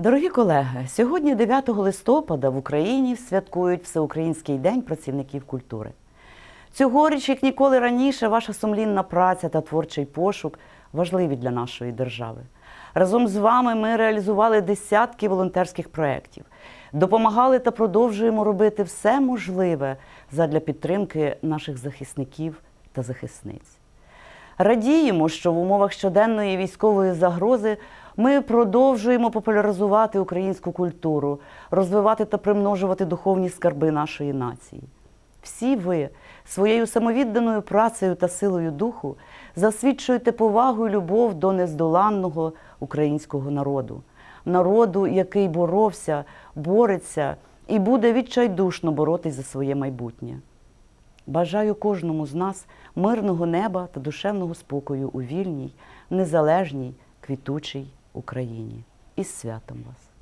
Дорогі колеги, сьогодні 9 листопада в Україні святкують Всеукраїнський день працівників культури. Цьогоріч, як ніколи раніше, ваша сумлінна праця та творчий пошук важливі для нашої держави. Разом з вами ми реалізували десятки волонтерських проєктів, допомагали та продовжуємо робити все можливе задля підтримки наших захисників та захисниць. Радіємо, що в умовах щоденної військової загрози ми продовжуємо популяризувати українську культуру, розвивати та примножувати духовні скарби нашої нації. Всі ви своєю самовідданою працею та силою духу засвідчуєте повагу і любов до нездоланного українського народу, народу, який боровся, бореться і буде відчайдушно боротись за своє майбутнє. Бажаю кожному з нас мирного неба та душевного спокою у вільній, незалежній, квітучій Україні. Із святом вас!